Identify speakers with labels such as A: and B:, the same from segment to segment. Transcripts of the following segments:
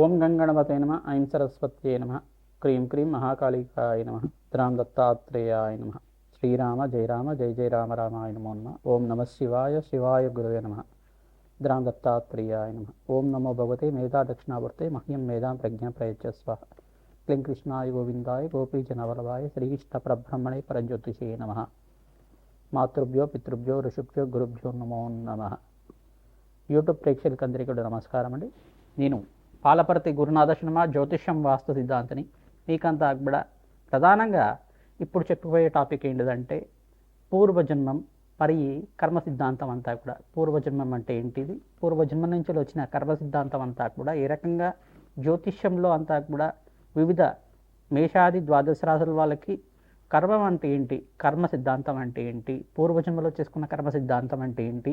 A: ఓం గంగణపతే నమ ఐం సరస్వత్యే నమ క్రీం క్రీం మహాకాళికాయ నమ ద్రాం దత్తాత్రేయాయ నమ శ్రీరామ జయ రామ జయ జయ రామ రామాయ నమో నమ ఓం నమ శివాయ శివాయ గురవే నమ ద్రాం దత్తాత్రేయాయ నమ ఓం నమో భగవతే మేధా దక్షిణావర్తే మహ్యం మేధాం ప్రజ్ఞా ప్రయచ్చస్వ క్లీం కృష్ణాయ గోవిందాయ గోపీజనవల్లభాయ శ్రీకృష్ణ పరబ్రహ్మణే పరంజ్యోతిషే నమ మాతృభ్యో పితృభ్యో ఋషుభ్యో గురుభ్యో నమో నమ. యూట్యూబ్ ప్రేక్షకులందరికీ కూడా నమస్కారం అండి నేను పాలపర్తి గురునాథ శర్మ జ్యోతిష్యం వాస్తు సిద్ధాంతిని. మీకంతా కూడా ప్రధానంగా ఇప్పుడు చెప్పబోయే టాపిక్ ఏంటిదంటే పూర్వజన్మం మరి కర్మ సిద్ధాంతం అంతా కూడా. పూర్వజన్మం అంటే ఏంటిది? పూర్వజన్మం నుంచి వచ్చిన కర్మ సిద్ధాంతం అంతా కూడా ఏ రకంగా జ్యోతిష్యంలో అంతా కూడా వివిధ మేషాది ద్వాదశ రాశుల వాళ్ళకి కర్మం అంటే ఏంటి? కర్మ సిద్ధాంతం అంటే ఏంటి? పూర్వజన్మలో చేసుకున్న కర్మ సిద్ధాంతం అంటే ఏంటి?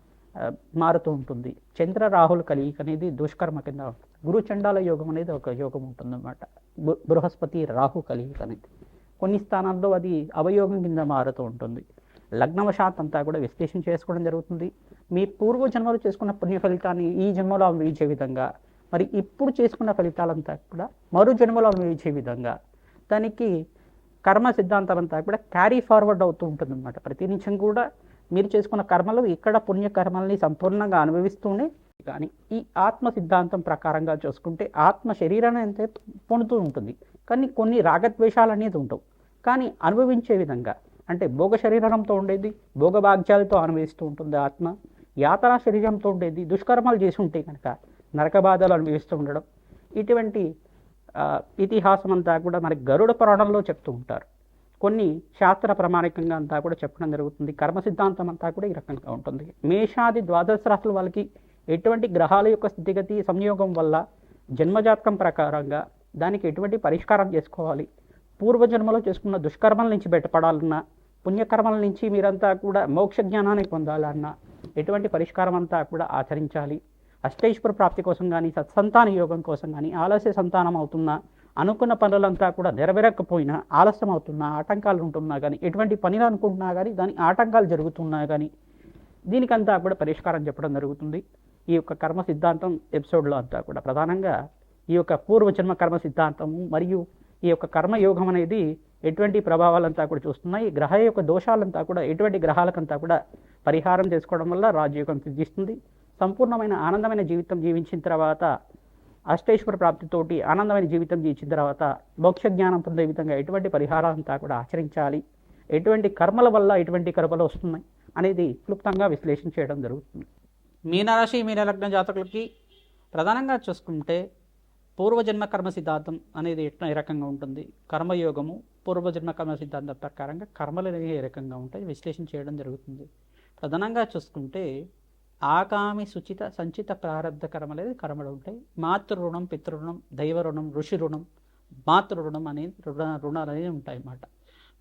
A: మారుతూ ఉంటుంది. చంద్ర రాహుల కలయిక అనేది దుష్కర్మ కింద ఉంటుంది గురు చండాల యోగం అనేది ఒక యోగం ఉంటుందన్నమాట. బృహస్పతి రాహు కలయిక అనేది. కొన్ని స్థానాల్లో అది అవయోగం కింద మారుతూ ఉంటుంది. లగ్నవశాత్ అంతా కూడా విశ్లేషణ చేసుకోవడం జరుగుతుంది. మీ పూర్వ జన్మలో చేసుకున్న పుణ్య ఫలితాన్ని ఈ జన్మలో అనుభవించే విధంగా మరి ఇప్పుడు చేసుకున్న ఫలితాలంతా కూడా మరో జన్మలో అనుభవించే విధంగా దానికి కర్మ సిద్ధాంతం అంతా కూడా క్యారీ ఫార్వర్డ్ అవుతూ ఉంటుంది అనమాట ప్రతి నిమిషం కూడా మీరు చేసుకున్న కర్మలు ఇక్కడ పుణ్యకర్మల్ని సంపూర్ణంగా అనుభవిస్తూనే కానీ ఈ ఆత్మ సిద్ధాంతం ప్రకారంగా చూసుకుంటే ఆత్మ శరీరాన్ని అంతే పొందుతూ ఉంటుంది. కానీ కొన్ని రాగద్వేషాలు అనేది ఉండవు. కానీ అనుభవించే విధంగా అంటే భోగ శరీరంతో ఉండేది భోగభాగ్యాలతో అనుభవిస్తూ ఉంటుంది ఆత్మ. యాతనా శరీరంతో ఉండేది దుష్కర్మాలు చేసి ఉంటే కనుక నరక బాధలు అనుభవిస్తూ ఉండడం. ఇటువంటి ఇతిహాసం అంతా కూడా మనకి గరుడ పురాణంలో చెప్తూ ఉంటారు. కొన్ని శాస్త్ర ప్రామాణికంగా అంతా కూడా చెప్పడం జరుగుతుంది. కర్మ సిద్ధాంతం అంతా కూడా ఈ రకంగా ఉంటుంది. మేషాది ద్వాదశ రాశుల వాళ్ళకి ఎటువంటి గ్రహాల యొక్క స్థితిగతి సంయోగం వల్ల జన్మజాతకం ప్రకారంగా దానికి ఎటువంటి పరిష్కారం చేసుకోవాలి? పూర్వజన్మలో చేసుకున్న దుష్కర్మల నుంచి బయటపడాలన్నా పుణ్యకర్మల నుంచి మీరంతా కూడా మోక్ష జ్ఞానాన్ని పొందాలన్నా ఎటువంటి పరిష్కారం అంతా కూడా ఆచరించాలి. అష్టైశ్వర ప్రాప్తి కోసం కానీ సత్సంతాన యోగం కోసం కానీ ఆలస్య సంతానం అవుతున్నా అనుకున్న పనులంతా కూడా నెరవేరకపోయినా ఆలస్యం అవుతున్నా ఆటంకాలు ఉంటున్నా కానీ ఎటువంటి పనులు అనుకుంటున్నా కానీ దాని ఆటంకాలు జరుగుతున్నా కానీ దీనికంతా కూడా పరిష్కారం చెప్పడం జరుగుతుంది. ఈ యొక్క కర్మ సిద్ధాంతం ఎపిసోడ్లో అంతా కూడా ప్రధానంగా ఈ యొక్క పూర్వజన్మ కర్మ సిద్ధాంతము మరియు ఈ యొక్క కర్మయోగం అనేది ఎటువంటి ప్రభావాలంతా కూడా చూస్తున్నాయి. గ్రహ యొక్క దోషాలంతా కూడా ఎటువంటి గ్రహాలకంతా కూడా పరిహారం చేసుకోవడం వల్ల రాజయోగం సిద్ధిస్తుంది. సంపూర్ణమైన ఆనందమైన జీవితం జీవించిన తర్వాత అష్టేశ్వర ప్రాప్తితోటి ఆనందమైన జీవితం జీవించిన తర్వాత మోక్ష జ్ఞానం పొందే విధంగా ఎటువంటి పరిహారాలంతా కూడా ఆచరించాలి. ఎటువంటి కర్మల వల్ల ఎటువంటి కర్మలు వస్తున్నాయి అనేది క్లుప్తంగా విశ్లేషణ చేయడం జరుగుతుంది. మీనరాశి మీనలగ్న జాతకులకి ప్రధానంగా చూసుకుంటే పూర్వజన్మ కర్మ సిద్ధాంతం అనేది ఎట్లా ఏ రకంగా ఉంటుంది? కర్మయోగము పూర్వజన్మ కర్మ సిద్ధాంతం ప్రకారంగా కర్మలు అనేవి ఏ రకంగా ఉంటాయి? విశ్లేషణ చేయడం జరుగుతుంది. ప్రధానంగా చూసుకుంటే ఆకామి సుచిత సంచిత ప్రారంధ కర్మలు అనేది కర్మలు ఉంటాయి. మాతృ రుణం పితృ దైవ రుణం ఋషి రుణం మాతృ రుణం అనేది రుణ రుణాలు అనేవి ఉంటాయి అన్నమాట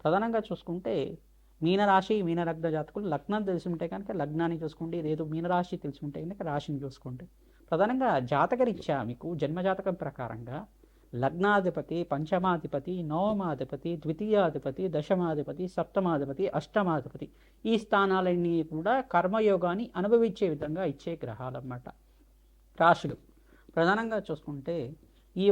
A: ప్రధానంగా చూసుకుంటే మీనరాశి మీనలగ్న జాతకులు లగ్నం తెలిసి ఉంటే కనుక లగ్నాన్ని చూసుకోండి. లేదు మీనరాశి తెలిసి ఉంటే కనుక రాశిని చూసుకోండి. ప్రధానంగా జాతకరీత్యా మీకు జన్మజాతకం ప్రకారంగా లగ్నాధిపతి పంచమాధిపతి నవమాధిపతి ద్వితీయాధిపతి దశమాధిపతి సప్తమాధిపతి అష్టమాధిపతి ఈ స్థానాలన్నీ కూడా కర్మయోగాన్ని అనుభవించే విధంగా ఇచ్చే గ్రహాలన్నమాట. రాశులు. ప్రధానంగా చూసుకుంటే ఈ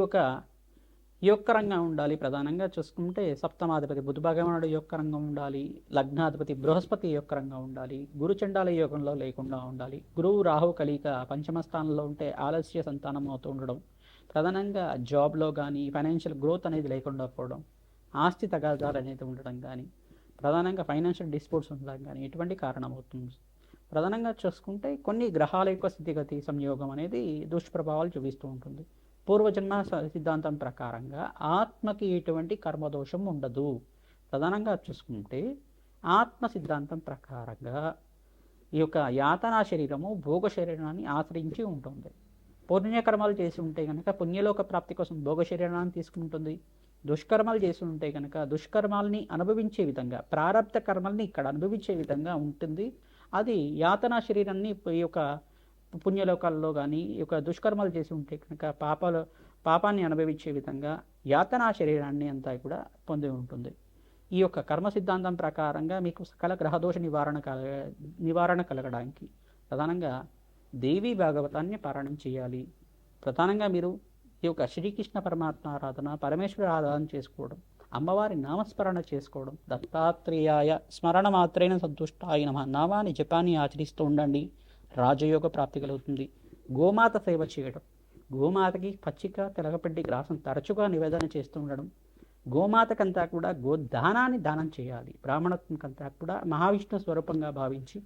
A: యొక్క రంగం ఉండాలి. ప్రధానంగా చూసుకుంటే సప్తమాధిపతి బుధ భగవానుడు రంగం ఉండాలి. లగ్నాధిపతి బృహస్పతి రంగం ఉండాలి. గురు చండాల యోగంలో లేకుండా ఉండాలి. గురువు రాహు కలిక పంచమ స్థానంలో ఉంటే ఆలస్య సంతానం అవుతూ ఉండడం. ప్రధానంగా జాబ్లో కానీ ఫైనాన్షియల్ గ్రోత్ అనేది లేకుండా పోవడం ఆస్తి తగాదాలు అనేది ఉండడం కానీ ప్రధానంగా ఫైనాన్షియల్ డిస్పోర్ట్స్ ఉండడం కానీ ఎటువంటి కారణం అవుతుంది ప్రధానంగా చూసుకుంటే కొన్ని గ్రహాల యొక్క స్థితిగతి సంయోగం అనేది దుష్ప్రభావాలు చూపిస్తూ ఉంటుంది. పూర్వజన్మ సిద్ధాంతం ప్రకారంగా ఆత్మకి ఎటువంటి కర్మదోషం ఉండదు. ప్రధానంగా చూసుకుంటే ఆత్మ సిద్ధాంతం ప్రకారంగా ఈ యొక్క యాతనా శరీరము భోగ శరీరాన్ని ఆశ్రయించి ఉంటుంది. పుణ్యకర్మలు చేసి ఉంటే కనుక పుణ్యలోక ప్రాప్తి కోసం భోగ శరీరాన్ని తీసుకుంటుంది దుష్కర్మలు చేసి ఉంటే కనుక దుష్కర్మాలని అనుభవించే విధంగా ప్రారంభ కర్మల్ని ఇక్కడ అనుభవించే విధంగా ఉంటుంది. అది యాతనా శరీరాన్ని ఈ యొక్క పుణ్యలోకాల్లో కానీ ఈ యొక్క దుష్కర్మలు చేసి ఉంటే కనుక పాపాలు పాపాన్ని అనుభవించే విధంగా యాతనా శరీరాన్ని అంతా కూడా పొంది ఉంటుంది. ఈ యొక్క కర్మ సిద్ధాంతం ప్రకారంగా మీకు సకల గ్రహదోష నివారణ కల నివారణ కలగడానికి ప్రధానంగా దేవీ భాగవతాన్ని పారాయణం చేయాలి. ప్రధానంగా మీరు ఈ యొక్క శ్రీకృష్ణ పరమాత్మ ఆరాధన పరమేశ్వర ఆరాధన చేసుకోవడం అమ్మవారి నామస్మరణ చేసుకోవడం దత్తాత్రేయాయ స్మరణ మాత్రేన సంతుష్టాయ నమ నామాన్ని జపాన్ని ఆచరిస్తూ ఉండండి. రాజయోగ ప్రాప్తి కలుగుతుంది. గోమాత సేవ చేయడం. గోమాతకి పచ్చిక తెలగపెట్టి గ్రాసం తరచుగా నివేదన చేస్తూ ఉండడం. గోమాతకంతా కూడా గోదానాన్ని దానం చేయాలి. బ్రాహ్మణత్వంకంతా కూడా మహావిష్ణు స్వరూపంగా భావించి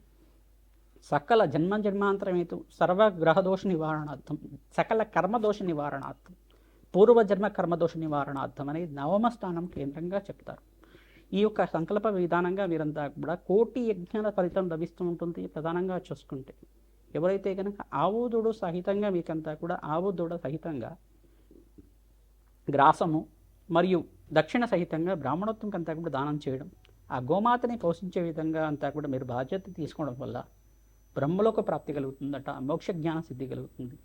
A: సకల జన్మ జన్మాంతరమేతు సర్వగ్రహదోష నివారణార్థం సకల కర్మదోష నివారణార్థం పూర్వజన్మ కర్మదోష నివారణార్థం అనేది నవమ స్థానం కేంద్రంగా చెప్తారు. ఈ యొక్క సంకల్ప విధానంగా మీరంతా కూడా కోటి యజ్ఞాల ఫలితం లభిస్తూ ఉంటుంది ప్రధానంగా చూసుకుంటే. ఎవరైతే కనుక ఆవుదుడు సహితంగా మీకంతా కూడా ఆవుదుడ సహితంగా గ్రాసము మరియు దక్షిణ సహితంగా బ్రాహ్మణోత్వం అంతా కూడా దానం చేయడం ఆ గోమాతని పోషించే విధంగా అంతా కూడా మీరు బాధ్యత తీసుకోవడం వల్ల బ్రహ్మలోక ప్రాప్తి కలుగుతుందట మోక్ష జ్ఞాన సిద్ధి కలుగుతుంది.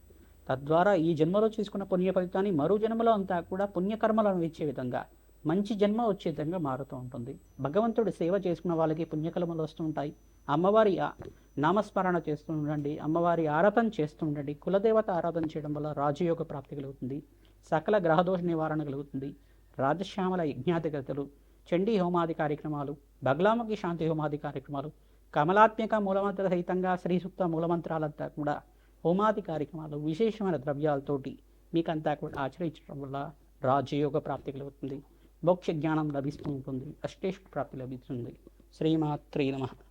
A: తద్వారా ఈ జన్మలో చేసుకున్న పుణ్య ఫలితాన్ని మరో జన్మలో అంతా కూడా పుణ్యకర్మలను ఇచ్చే విధంగా మంచి జన్మ వచ్చే విధంగా మారుతూ ఉంటుంది. భగవంతుడి సేవ చేసుకున్న వాళ్ళకి పుణ్యకర్మలు వస్తూ ఉంటాయి. అమ్మవారి నామస్మరణ చేస్తూ ఉండండి అమ్మవారి ఆరాధన చేస్తూ ఉండండి. కులదేవత ఆరాధన చేయడం వల్ల రాజయోగ ప్రాప్తి కలుగుతుంది. సకల గ్రహదోష నివారణ కలుగుతుంది. రాజశ్యామల యజ్ఞాధిగతలు చండీ హోమాది కార్యక్రమాలు బగ్లాముఖి శాంతి హోమాది కార్యక్రమాలు కమలాత్మక మూలమంత్ర సహితంగా శ్రీసూక్త మూలమంత్రాలంతా కూడా హోమాది కార్యక్రమాలు విశేషమైన ద్రవ్యాలతోటి మీకంతా కూడా ఆచరించడం వల్ల రాజయోగ ప్రాప్తి కలుగుతుంది. మోక్ష జ్ఞానం లభిస్తూ ఉంటుంది. అష్టేష్ ప్రాప్తి లభిస్తుంది. శ్రీమాత్రే నమ.